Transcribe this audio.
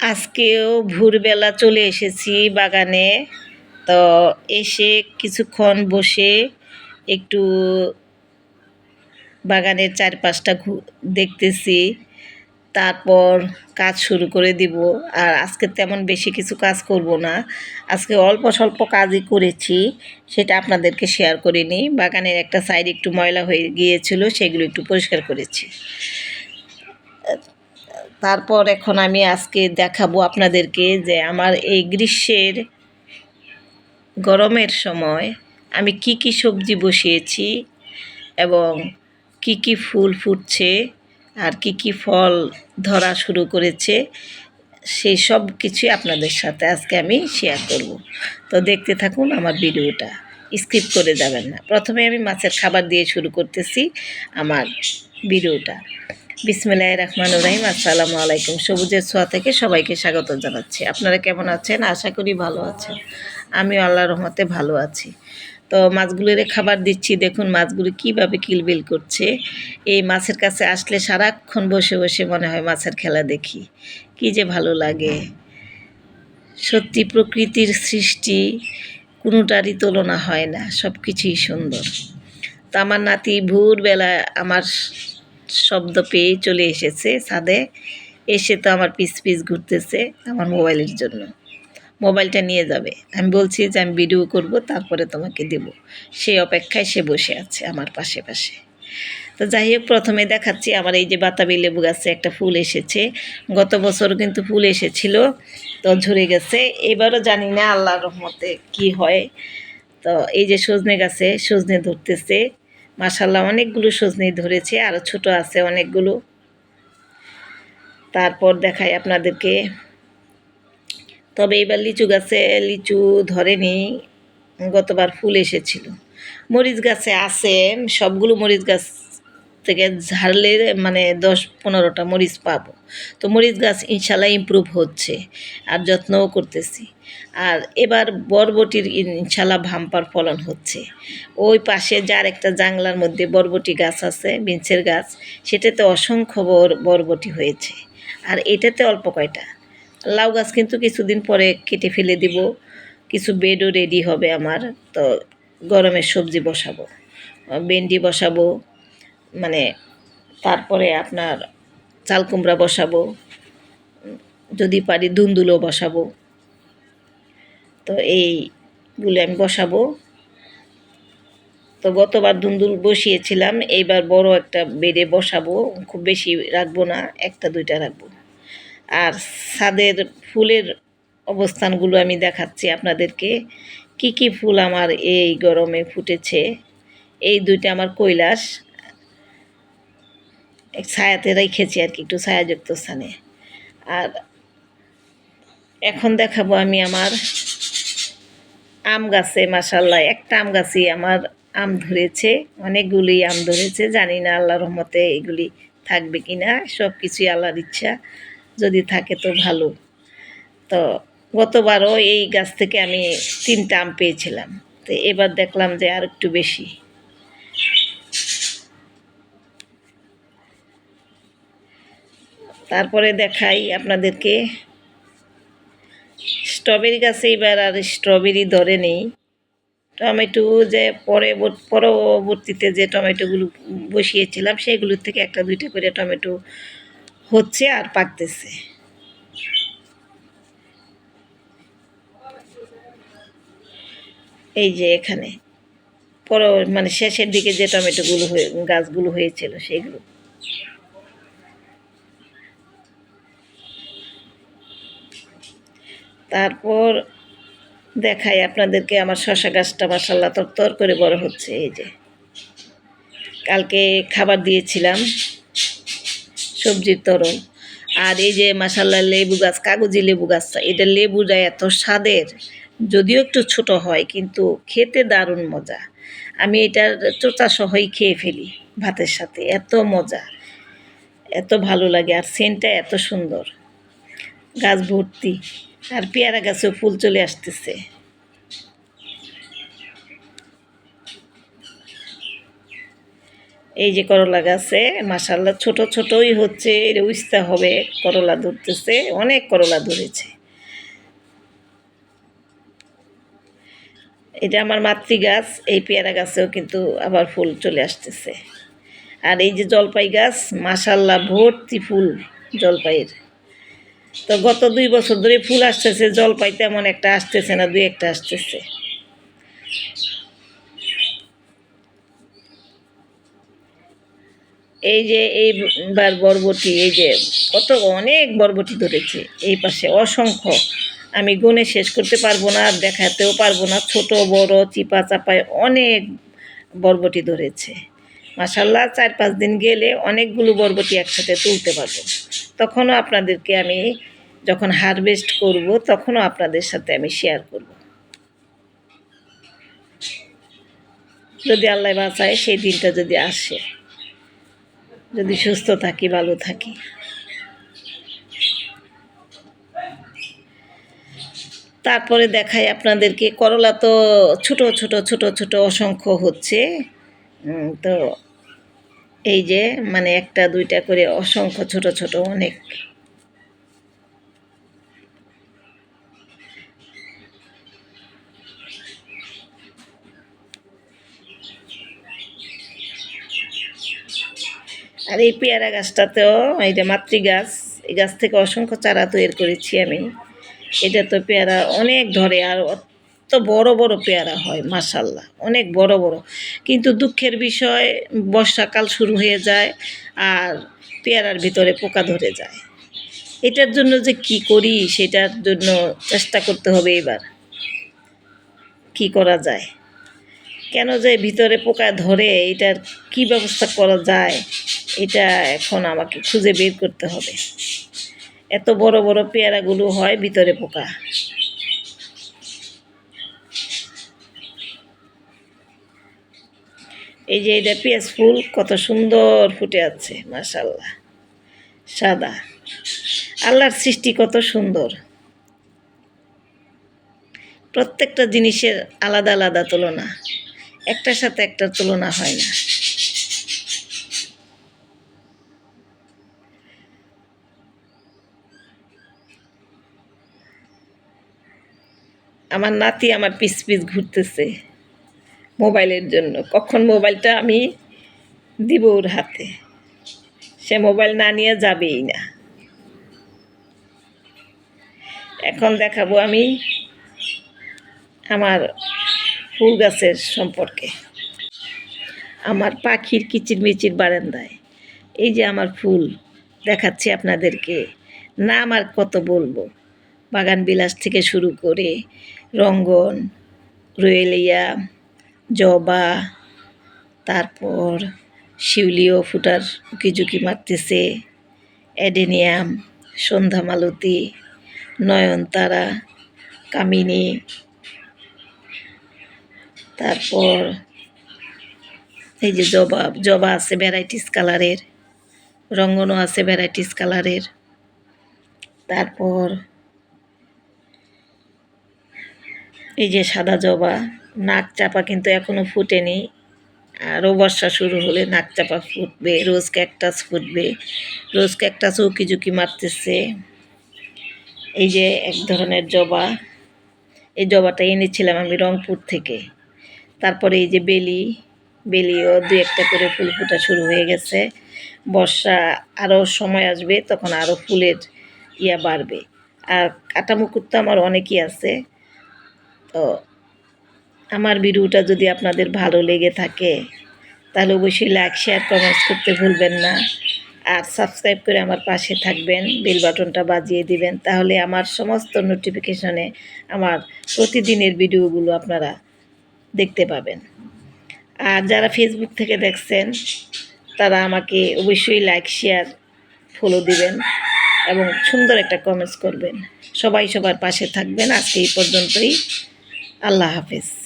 আজকেও ভোরবেলা চলে এসেছি বাগানে। তো এসে কিছুক্ষণ বসে একটু বাগানের চারপাশটা দেখতেছি। তারপর কাজ শুরু করে দিব। আর আজকে তেমন বেশি কিছু কাজ করব না। আজকে অল্প স্বল্প কাজই করেছি, সেটা আপনাদেরকে শেয়ার করিনি বাগানের একটা সাইড একটু ময়লা হয়ে গিয়েছিল, সেগুলো একটু পরিষ্কার করেছি। তারপর এখন আমি আজকে দেখাবো আপনাদেরকে যে আমার এই গ্রীষ্মের গরমের সময় আমি কি কি সবজি বসিয়েছি এবং কি কি ফুল ফুটছে আর কি কি ফল ধরা শুরু করেছে, সেই সব কিছুই আপনাদের সাথে আজকে আমি শেয়ার করব। তো দেখতে থাকুন আমার ভিডিওটা স্কিপ করে যাবেন না। প্রথমে আমি মাছের খাবার দিয়ে শুরু করতেছি আমার ভিডিওটা। বিসমিল্লাহ রহমান রহিম, আসসালামু আলাইকুম। সবুজের ছোঁয়া থেকে সবাইকে স্বাগত জানাচ্ছি। আপনারা কেমন আছেন? আশা করি ভালো আছেন। আমি আল্লাহ রহমতে ভালো আছি। তো মাছগুলোরে খাবার দিচ্ছি। দেখুন মাছগুলো কীভাবে কিলবিল করছে। এই মাছের কাছে আসলে সারাক্ষণ বসে বসে মনে হয় মাছের খেলা দেখি। কি যে ভালো লাগে। সত্যি প্রকৃতির সৃষ্টি, কোনোটারই তুলনা হয় না। সব কিছুই সুন্দর। তো আমার নাতি ভোরবেলা আমার শব্দ পেয়ে চলে এসেছে ছাদে। এসে তো আমার পিস পিস ঘুরতেছে আমার মোবাইলের জন্য। মোবাইলটা নিয়ে যাবে। আমি বলছি যে আমি ভিডিও করব, তারপরে তোমাকে দেব। সেই অপেক্ষায় সে বসে আছে আমার পাশে পাশে। তো যাই হোক, প্রথমে দেখাচ্ছি আমার এই যে বাতাবি লেবু গাছে একটা ফুল এসেছে। গত বছর কিন্তু ফুল এসেছিল, তো ঝরে গেছে। এবারও জানি না আল্লাহর রহমতে কি হয়। তো এই যে সজনে গাছে সজনে ধরতেছে। মাসাল্লাহ অনেকগুলো সজনি ধরেছে আরও ছোট আছে অনেকগুলো। তারপর দেখাই আপনাদেরকে। তবে এবার লিচু গাছে, লিচু ধরেনি, গতবার ফুল এসেছিল। মরিচ গাছে আছে, সবগুলো মরিচ গাছ থেকে ঝাড়লে মানে দশ পনেরোটা মরিচ পাবো। তো মরিচ গাছ ইনশাল্লাহ ইমপ্রুভ হচ্ছে, আর যত্নও করতেছি। আর এবার বরবটির ইনশাল্লাহ ভাম্পার ফলন হচ্ছে। ওই পাশে যার একটা জাংলার মধ্যে বরবটি গাছ আছে বিঞ্চের গাছ, সেটাতে অসংখ্য বর বরবটি হয়েছে। আর এটাতে অল্প কয়টা? লাউ গাছ কিন্তু কিছুদিন পরে কেটে ফেলে দিব। কিছু বেডও রেডি হবে আমার। তো গরমের সবজি বসাবো, ভেন্ডি বসাবো মানে তারপরে আপনার চাল কুমড়া বসাবো, যদি পারি দুন্দুলো বসাবো। তো এইগুলো আমি বসাবো। তো গতবার দুন্দুল বসিয়েছিলাম, এইবার বড় একটা বেডে বসাবো, খুব বেশি রাখব না, একটা দুইটা রাখব। আর ছাদের ফুলের অবস্থানগুলো আমি দেখাচ্ছি আপনাদেরকে, কি কি ফুল আমার এই গরমে ফুটেছে। এই দুইটা আমার কৈলাস ছায়াতে রেখেছি আর কি, একটু ছায়াযুক্ত স্থানে। আর এখন দেখাবো আমি আমার আম গাছে মাসাল্লাহ একটা আম গাছই আমার আম ধরেছে, অনেকগুলি আম ধরেছে, জানি না আল্লাহ রহমতে এগুলি থাকবে কি না সব কিছুই আল্লাহর ইচ্ছা, যদি থাকে তো ভালো। তো গতবারও এই গাছ থেকে আমি তিনটা আম পেয়েছিলাম, তো এবার দেখলাম যে আর একটু বেশি। তারপরে দেখাই আপনাদেরকে স্ট্রবেরি গাছে এবার আর স্ট্রবেরি ধরে নেই। টমেটো যে পরে পরবর্তীতে যে টমেটোগুলো বসিয়েছিলাম সেগুলোর থেকে একটা দুইটা করে টমেটো হচ্ছে আর পাকতেছে। এই যে এখানে, পর মানে শেষের দিকে যে টমেটোগুলো হয়ে গাছগুলো হয়েছিল, সেগুলো। তারপর দেখাই আপনাদেরকে আমার শশা গাছটা মাসাল্লাহ তর করে বড় হচ্ছে, এই যে। কালকে খাবার দিয়েছিলাম, সবজির তরল। আর এই যে মাসাল্লাহ লেবু গাছ, কাগজি লেবু গাছটা, এটা লেবুটা এত স্বাদের, যদিও একটু ছোট হয়, কিন্তু খেতে দারুণ মজা। আমি এটার চোচা সহই খেয়ে ফেলি ভাতের সাথে, এত মজা, এত ভালো লাগে, আর সেন্টটা এত সুন্দর। গাছ ভর্তি। আর পেয়ারা গাছেও ফুল চলে আসতেছে। এই যে করলা গাছে মাসাল্লাহ ছোট ছোটই হচ্ছে উস্তা হবে, করলা ধরতেছে, অনেক করলা ধরেছে। এটা আমার মাতৃ গাছ এই পেয়ারা গাছেও কিন্তু আবার ফুল চলে আসতেছে। আর এই যে জলপাই গাছ মাসাল্লা ভর্তি ফুল জলপাইয়ের। তো গত দুই বছর ধরে ফুল আসতেছে জলপাই তেমন একটা আসতেছে না, দুই একটা আসতেছে। এই যে এইবার বরবটি, এই যে কত অনেক বরবটি ধরেছে, এই পাশে অসংখ্য। আমি গুনে শেষ করতে পারব না, আর দেখাতেও পারব না, ছোট, বড় চিপা চাপায় অনেক বরবটি ধরেছে। মাসাল্লাহ চার পাঁচ দিন গেলে অনেকগুলো বরবটি একসাথে তুলতে পারব। তখনও আপনাদেরকে আমি যখন হারভেস্ট করব, তখনও আপনাদের সাথে আমি শেয়ার করব। যদি আল্লাহ বাঁচায়, সেই দিনটা যদি আসে, যদি সুস্থ থাকি, ভালো থাকি। তারপরে দেখাই আপনাদেরকে, করলা তো ছোট ছোট ছোট ছোট, অসংখ্য হচ্ছে। তো এই যে মানে একটা, দুইটা করে অসংখ্য ছোট ছোট অনেক। আর এই পেয়ারা গাছটাতেও এইটা মাতৃ গাছ, এই গাছ থেকে অসংখ্য চারা তৈরি করেছি আমি। এটা তো পেয়ারা অনেক ধরে, আর অত বড় বড় পেয়ারা হয় মাসাল্লাহ অনেক বড় বড়। কিন্তু দুঃখের বিষয়, বর্ষাকাল শুরু হয়ে যায় আর পেয়ারার ভিতরে পোকা ধরে যায়। এটার জন্য যে কি করি, সেটার জন্য চেষ্টা করতে হবে এবার। কি করা যায়? কেন যে ভিতরে পোকা ধরে, এটার কি ব্যবস্থা করা যায়, এটা এখন আমাকে খুঁজে বের করতে হবে। এত বড় বড় পেয়ারাগুলো হয় ভিতরে পোকা। এই যে এটা পেঁয়াজ ফুল কত সুন্দর ফুটে আছে মাশাল্লাহ সাদা। আল্লাহর সৃষ্টি কত সুন্দর। প্রত্যেকটা জিনিসের আলাদা আলাদা তুলনা। একটার সাথে একটার তুলনা হয় না। আমার নাতি আমার পিস পিস ঘুরতেছে। মোবাইলের জন্য। কখন মোবাইলটা আমি দিব ওর হাতে? সে মোবাইল না নিয়ে যাবেই না। এখন দেখাবো আমি আমার ফুল গাছের সম্পর্কে। আমার পাখির কিচিরমিচির বারান্দায়। এই যে আমার ফুল, দেখাচ্ছি আপনাদেরকে। নাম আর কত বলব? বাগান বিলাস থেকে শুরু করে রঙ্গন, রুয়েলিয়া জবা, তারপর শিউলিও ফুটার উকিঝুঁকি মারতেছে, অ্যাডেনিয়াম, সন্ধ্যা মালতী, নয়নতারা, কামিনী, তারপর এই যে জবা জবা আছে ভ্যারাইটিস কালারের, রঙ্গনও আছে ভ্যারাইটিস কালারের, তারপর এই যে সাদা জবা নাক চাপা কিন্তু এখনও ফুটেনি। আরও বর্ষা শুরু হলে নাক চাপা ফুটবে, রোজ ক্যাকটাস ফুটবে, রোজ ক্যাকটাস উকি মারতেছে। এই যে এক ধরনের জবা, এই জবাটা এনেছিলাম আমি রংপুর থেকে। তারপরে এই যে বেলি, বেলিও দু একটা করে ফুল ফোটা শুরু হয়ে গেছে। বর্ষা আরও সময় আসবে, তখন আরও ফুলের ইয়া বাড়বে। আর কাটা মুকুট তো আমার অনেকই আছে। তো আমার ভিডিওটা যদি আপনাদের ভালো লেগে থাকে, তাহলে অবশ্যই লাইক শেয়ার কমেন্টস করতে ভুলবেন না। আর সাবস্ক্রাইব করে আমার পাশে থাকবেন বেল বাটনটা বাজিয়ে দিবেন, তাহলে আমার সমস্ত নোটিফিকেশনে আমার প্রতিদিনের ভিডিওগুলো আপনারা দেখতে পাবেন। আর যারা ফেসবুক থেকে দেখছেন, তারা আমাকে অবশ্যই লাইক শেয়ার ফলো দিবেন এবং সুন্দর একটা কমেন্টস করবেন। সবাই সবার পাশে থাকবেন। আজকে এই পর্যন্তই। আল্লাহ হাফেজ।